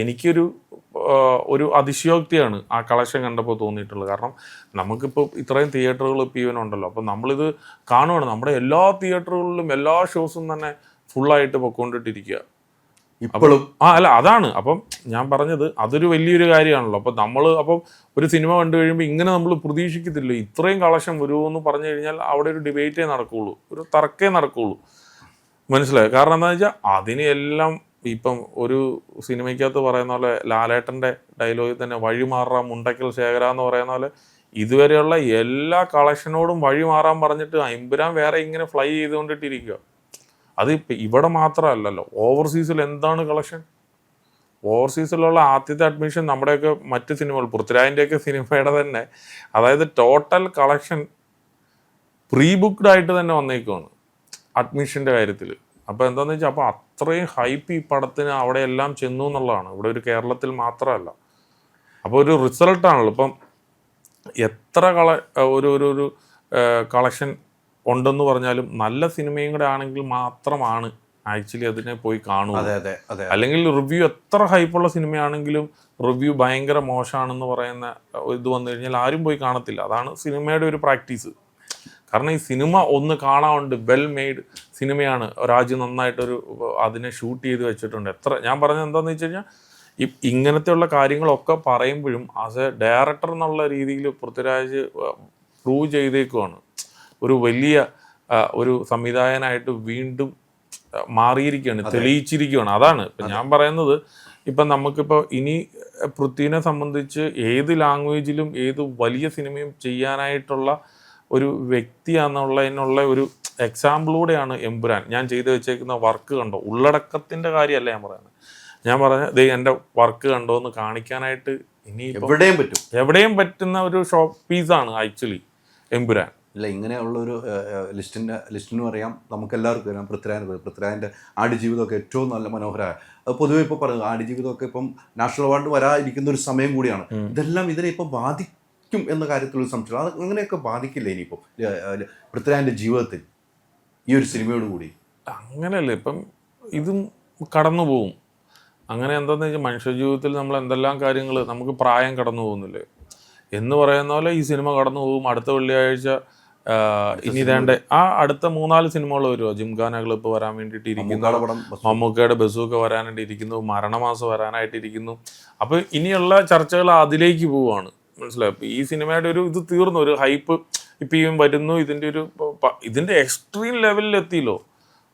എനിക്കൊരു ഒരു അതിശയോക്തിയാണ് ആ കളക്ഷൻ കണ്ടപ്പോൾ തോന്നിയിട്ടുള്ളത്. കാരണം നമുക്കിപ്പോൾ ഇത്രയും തിയേറ്ററുകൾ ഇപ്പോൾ ഈവൻ ഉണ്ടല്ലോ. അപ്പോൾ നമ്മളിത് കാണുവാണ്. നമ്മുടെ എല്ലാ തിയേറ്ററുകളിലും എല്ലാ ഷോസും തന്നെ ഫുള്ളായിട്ട് പൊക്കോണ്ടിട്ടിരിക്കുക. ഇപ്പോഴും ആ അല്ല അതാണ്. അപ്പം ഞാൻ പറഞ്ഞത് അതൊരു വലിയൊരു കാര്യമാണല്ലോ. അപ്പം നമ്മൾ അപ്പം ഒരു സിനിമ കണ്ടു കഴിയുമ്പോൾ ഇങ്ങനെ നമ്മൾ പ്രതീക്ഷിക്കത്തില്ല ഇത്രയും കളക്ഷൻ വരുമെന്ന് പറഞ്ഞു കഴിഞ്ഞാൽ അവിടെ ഒരു ഡിബേറ്റേ നടക്കുകയുള്ളൂ ഒരു തർക്കേ നടക്കുകയുള്ളൂ മനസ്സിലായോ? കാരണം എന്താണെന്ന് വെച്ചാൽ അതിനെ എല്ലാം ഇപ്പം ഒരു സിനിമയ്ക്കകത്ത് പറയുന്ന പോലെ ലാലേട്ടന്റെ ഡയലോഗിൽ തന്നെ വഴിമാറാ മുണ്ടയ്ക്കൽ ശേഖര എന്ന് പറയുന്ന പോലെ ഇതുവരെയുള്ള എല്ലാ കളക്ഷനോടും വഴി മാറാൻ പറഞ്ഞിട്ട് അമ്പുരാൻ വേറെ ഇങ്ങനെ ഫ്ലൈ ചെയ്തുകൊണ്ടിട്ടിരിക്കുക അത് ഇവിടെ മാത്രമല്ലല്ലോ ഓവർസീസിൽ എന്താണ് കളക്ഷൻ ഓവർസീസിലുള്ള ആദ്യത്തെ അഡ്മിഷൻ നമ്മുടെയൊക്കെ മറ്റ് സിനിമകൾ പൃഥ്വിരാജിന്റെയൊക്കെ സിനിമയുടെ തന്നെ അതായത് ടോട്ടൽ കളക്ഷൻ പ്രീ ബുക്ക്ഡ് ആയിട്ട് തന്നെ വന്നേക്കുവാണ് അഡ്മിഷന്റെ കാര്യത്തിൽ അപ്പോൾ എന്താണെന്ന് വെച്ചാൽ അപ്പോൾ അത്രയും ഹൈപ്പ് ഈ പടത്തിന് അവിടെ എല്ലാം ചെന്നു എന്നുള്ളതാണ്. ഇവിടെ ഒരു കേരളത്തിൽ മാത്രമല്ല. അപ്പോൾ ഒരു റിസൾട്ട് ആണല്ലോ. ഇപ്പം എത്ര കള ഒരു ഒരു ഒരു കളക്ഷൻ ഉണ്ടെന്ന് പറഞ്ഞാലും നല്ല സിനിമയും കൂടെ ആണെങ്കിൽ മാത്രമാണ് ആക്ച്വലി അതിനെ പോയി കാണുക. അതെ അതെ അതെ. അല്ലെങ്കിൽ റിവ്യൂ എത്ര ഹൈപ്പുള്ള സിനിമയാണെങ്കിലും റിവ്യൂ ഭയങ്കര മോശമാണെന്ന് പറയുന്ന ഇത് വന്നു കഴിഞ്ഞാൽ ആരും പോയി കാണത്തില്ല. അതാണ് സിനിമയുടെ ഒരു പ്രാക്ടീസ് കാരണം ഈ സിനിമ ഒന്ന് കാണാറുണ്ട് വെൽ മെയ്ഡ് സിനിമയാണ്. രാജ്യം നന്നായിട്ടൊരു അതിനെ ഷൂട്ട് ചെയ്ത് വെച്ചിട്ടുണ്ട്. എത്ര ഞാൻ പറഞ്ഞത് എന്താണെന്ന് വെച്ച് കഴിഞ്ഞാൽ ഈ ഇങ്ങനത്തെയുള്ള കാര്യങ്ങളൊക്കെ പറയുമ്പോഴും ആസ് എ ഡയറക്ടർ എന്നുള്ള രീതിയിൽ പൃഥ്വിരാജ് പ്രൂവ് ചെയ്തേക്കുവാണ്. ഒരു വലിയ ഒരു സംവിധായകനായിട്ട് വീണ്ടും മാറിയിരിക്കുകയാണ് തെളിയിച്ചിരിക്കുകയാണ്. അതാണ്. ഇപ്പം ഞാൻ പറയുന്നത് ഇപ്പം നമുക്കിപ്പോൾ ഇനി പൃഥ്വിനെ സംബന്ധിച്ച് ഏത് ലാംഗ്വേജിലും ഏത് വലിയ സിനിമയും ചെയ്യാനായിട്ടുള്ള ഒരു വ്യക്തിയാണെന്നുള്ളതിനുള്ള ഒരു എക്സാമ്പിളൂടെയാണ് എമ്പുരാൻ. ഞാൻ ചെയ്തു വെച്ചേക്കുന്ന വർക്ക് കണ്ടോ? ഉള്ളടക്കത്തിന്റെ കാര്യമല്ല ഞാൻ പറയുന്നത്. ഞാൻ പറഞ്ഞ ദേ എന്റെ വർക്ക് കണ്ടോ എന്ന് കാണിക്കാനായിട്ട് ഇനി എവിടെയും പറ്റും. എവിടെയും പറ്റുന്ന ഒരു ഷോപ്പ് പീസാണ് ആക്ച്വലി എമ്പുരാൻ. ഇല്ല ഇങ്ങനെയുള്ള ഒരു ലിസ്റ്റിന്റെ ലിസ്റ്റിനും അറിയാം. നമുക്ക് എല്ലാവർക്കും അറിയാം പൃഥ്വിരാജ് പൃഥ്വിരാജിന്റെ ആടുജീവിതമൊക്കെ ഏറ്റവും നല്ല മനോഹരമായ. അത് പൊതുവെ ഇപ്പോൾ പറയുന്നത് ആടുജീവിതമൊക്കെ ഇപ്പം നാഷണൽ അവാർഡ് വരാതിരിക്കുന്ന ഒരു സമയം കൂടിയാണ്. ഇതെല്ലാം ഇതിനെ ഇപ്പം ബാധിക്കും എന്ന കാര്യത്തിലൊരു സംശയം അത് അങ്ങനെയൊക്കെ ബാധിക്കില്ല ഇനിയിപ്പം? ഏഹ്, ഏഹ്, പൃഥ്വിരാജിന്റെ ജീവിതത്തിൽ ഈ ഒരു സിനിമയോട് കൂടി? അങ്ങനെയല്ല ഇപ്പം ഇതും കടന്നു പോവും അങ്ങനെ എന്താണെന്ന് വെച്ചാൽ മനുഷ്യ ജീവിതത്തിൽ നമ്മൾ എന്തെല്ലാം കാര്യങ്ങൾ നമുക്ക് പ്രായം കടന്നു പോകുന്നില്ലേ? എന്ന് പറയുന്ന പോലെ ഈ സിനിമ കടന്നു പോകും. അടുത്ത വെള്ളിയാഴ്ച ഇനി വേണ്ട ആ അടുത്ത മൂന്നാൽ സിനിമകൾ വരുമോ ജിംഖാന ക്ലബ്ബ് വരാൻ വേണ്ടിയിട്ട് ഇരിക്കുന്നു മമ്മൂക്കയുടെ ബസ്സൊക്കെ വരാനായിട്ട് ഇരിക്കുന്നു മരണമാസം വരാനായിട്ട് ഇരിക്കുന്നു അപ്പോൾ ഇനിയുള്ള ചർച്ചകൾ അതിലേക്ക് പോവുകയാണ് മനസ്സിലായി? ഈ സിനിമയുടെ ഒരു ഇത് തീർന്നു. ഒരു ഹൈപ്പ് ഇപ്പം വരുന്നു ഇതിന്റെ ഒരു ഇതിന്റെ ഇതിന്റെ എക്സ്ട്രീം ലെവലിൽ എത്തിയല്ലോ.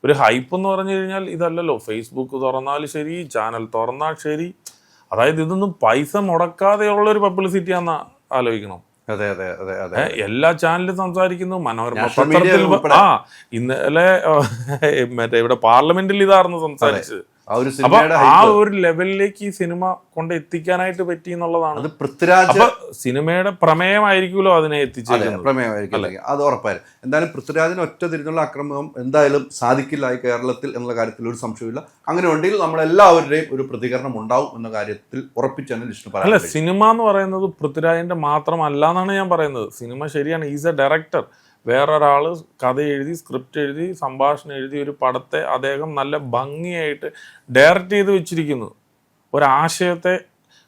ഒരു ഹൈപ്പ് എന്ന് പറഞ്ഞു കഴിഞ്ഞാൽ ഇതല്ലല്ലോ. ഫേസ്ബുക്ക് തുറന്നാൽ ശരി ചാനൽ തുറന്നാൽ ശരി. അതായത് ഇതൊന്നും പൈസ മുടക്കാതെയുള്ള ഒരു പബ്ലിസിറ്റിയാന്ന് ആലോചിക്കണം? അതെ അതെ അതെ അതെ എല്ലാ ചാനലും സംസാരിക്കുന്നു. മനോരമ പത്രത്തിൽ ആ ഇന്നലെ മറ്റേ ഇവിടെ പാർലമെന്റിൽ ഇതായിരുന്നു സംസാരിച്ചത്. ഒരു സിനിമയുടെ ആ ഒരു ലെവലിലേക്ക് ഈ സിനിമ കൊണ്ട് എത്തിക്കാനായിട്ട് പറ്റി എന്നുള്ളതാണ്. അത് പൃഥ്വിരാജ് സിനിമയുടെ പ്രമേയമായിരിക്കുമല്ലോ അതിനെ അതെ എത്തിച്ചേക്കുന്നത് പ്രമേയമായിരിക്കും അത് ഉറപ്പായിരുന്നു എന്തായാലും പൃഥ്വിരാജിന് ഒറ്റ തിരിഞ്ഞുള്ള ആക്രമണം എന്തായാലും സാധിക്കില്ല ഈ കേരളത്തിൽ എന്നുള്ള കാര്യത്തിൽ ഒരു സംശയമില്ല അങ്ങനെ ഉണ്ടെങ്കിൽ നമ്മളെല്ലാവരുടെയും ഒരു പ്രതികരണം ഉണ്ടാവും എന്ന കാര്യത്തിൽ ഉറപ്പിച്ചാണ് ലിസ്റ്റ് അല്ല പറയാൻ സിനിമ എന്ന് പറയുന്നത് പൃഥ്വിരാജിന്റെ മാത്രമല്ല എന്നാണ് ഞാൻ പറയുന്നത്. സിനിമ ശരിയാണ്. ഈസ് എ ഡയറക്ടർ വേറൊരാൾ കഥ എഴുതി സ്ക്രിപ്റ്റ് എഴുതി സംഭാഷണം എഴുതി ഒരു പടത്തെ അദ്ദേഹം നല്ല ഭംഗിയായിട്ട് ഡയറക്റ്റ് ചെയ്ത് വെച്ചിരിക്കുന്നു. ഒരാശയത്തെ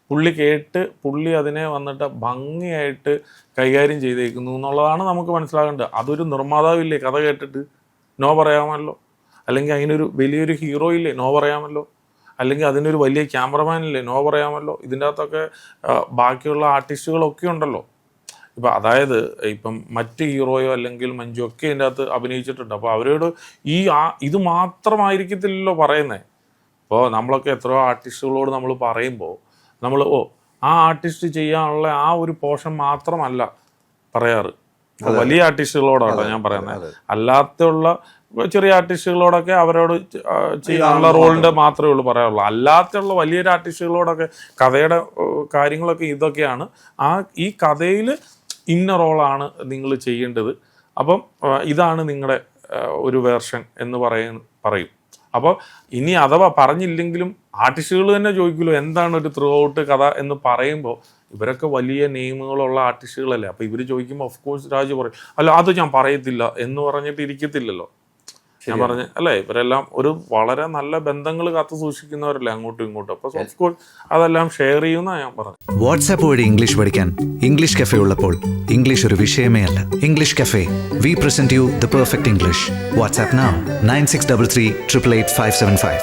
പുള്ളി കേട്ട് പുള്ളി അതിനെ വന്നിട്ട് ഭംഗിയായിട്ട് കൈകാര്യം ചെയ്തേക്കുന്നു എന്നുള്ളതാണ് നമുക്ക് മനസ്സിലാകേണ്ടത്. അതൊരു നിർമ്മാതാവില്ലേ കഥ കേട്ടിട്ട്? നോ പറയാമല്ലോ. അല്ലെങ്കിൽ അതിനൊരു വലിയൊരു ഹീറോ ഇല്ലേ? നോ പറയാമല്ലോ. അല്ലെങ്കിൽ അതിനൊരു വലിയ ക്യാമറമാൻ ഇല്ലേ? നോ പറയാമല്ലോ. ഇതിന്റെ അകത്തൊക്കെ ബാക്കിയുള്ള ആർട്ടിസ്റ്റുകളൊക്കെ ഉണ്ടല്ലോ. ഇപ്പം അതായത് ഇപ്പം മറ്റ് ഹീറോയോ അല്ലെങ്കിൽ മഞ്ജു ഒക്കെ ഇതിന്റെ അകത്ത് അഭിനയിച്ചിട്ടുണ്ട്. അപ്പോൾ അവരോട് ഈ ആ ഇത് മാത്രമായിരിക്കത്തില്ലല്ലോ പറയുന്നത് ഇപ്പോൾ നമ്മളൊക്കെ എത്രയോ ആർട്ടിസ്റ്റുകളോട് നമ്മൾ പറയുമ്പോൾ നമ്മൾ ഓ ആ ആർട്ടിസ്റ്റ് ചെയ്യാനുള്ള ആ ഒരു പോർഷൻ മാത്രമല്ല പറയാറ്. വലിയ ആർട്ടിസ്റ്റുകളോടാണ് ഞാൻ പറയുന്നത്. അല്ലാത്തുള്ള ചെറിയ ആർട്ടിസ്റ്റുകളോടൊക്കെ അവരോട് ചെയ്യാനുള്ള റോളിന്റെ മാത്രമേ ഉള്ളൂ പറയാറുള്ളൂ. അല്ലാത്തുള്ള വലിയൊരു ആർട്ടിസ്റ്റുകളോടൊക്കെ കഥയുടെ കാര്യങ്ങളൊക്കെ ഇതൊക്കെയാണ്. ആ ഈ കഥയിൽ ഇന്ന റോളാണ് നിങ്ങൾ ചെയ്യേണ്ടത്. അപ്പം ഇതാണ് നിങ്ങളുടെ ഒരു വേർഷൻ എന്ന് പറയ പറയും. അപ്പോൾ ഇനി അഥവാ പറഞ്ഞില്ലെങ്കിലും ആർട്ടിസ്റ്റുകൾ തന്നെ ചോദിക്കുമല്ലോ എന്താണ് ഒരു ത്രൂ ഔട്ട് കഥ എന്ന് പറയുമ്പോൾ ഇവരൊക്കെ വലിയ നെയിമുകളുള്ള ആർട്ടിസ്റ്റുകളല്ലേ? അപ്പോൾ ഇവർ ചോദിക്കുമ്പോൾ ഓഫ് കോഴ്സ് രാജു പറയും. അല്ല അത് ഞാൻ പറയത്തില്ല എന്ന് പറഞ്ഞിട്ട് ഇരിക്കത്തില്ലല്ലോ. ഞാൻ പറഞ്ഞു അല്ലേ ഇവരെല്ലാം ഒരു വളരെ നല്ല ബന്ധങ്ങൾ കാത്തു സൂക്ഷിക്കുന്നവരല്ലേ അങ്ങോട്ടും ഇങ്ങോട്ടും. അപ്പൊ കോഴ്സ് അതെല്ലാം ഷെയർ ചെയ്യുന്ന ഞാൻ പറഞ്ഞു വാട്സാപ്പ് വഴി ഇംഗ്ലീഷ് പഠിക്കാൻ ഇംഗ്ലീഷ് കഫേ ഉള്ളപ്പോൾ ഇംഗ്ലീഷ് ഒരു വിഷയമേ അല്ല. English cafe we present you the perfect English WhatsApp nine six double three triple eight five seven five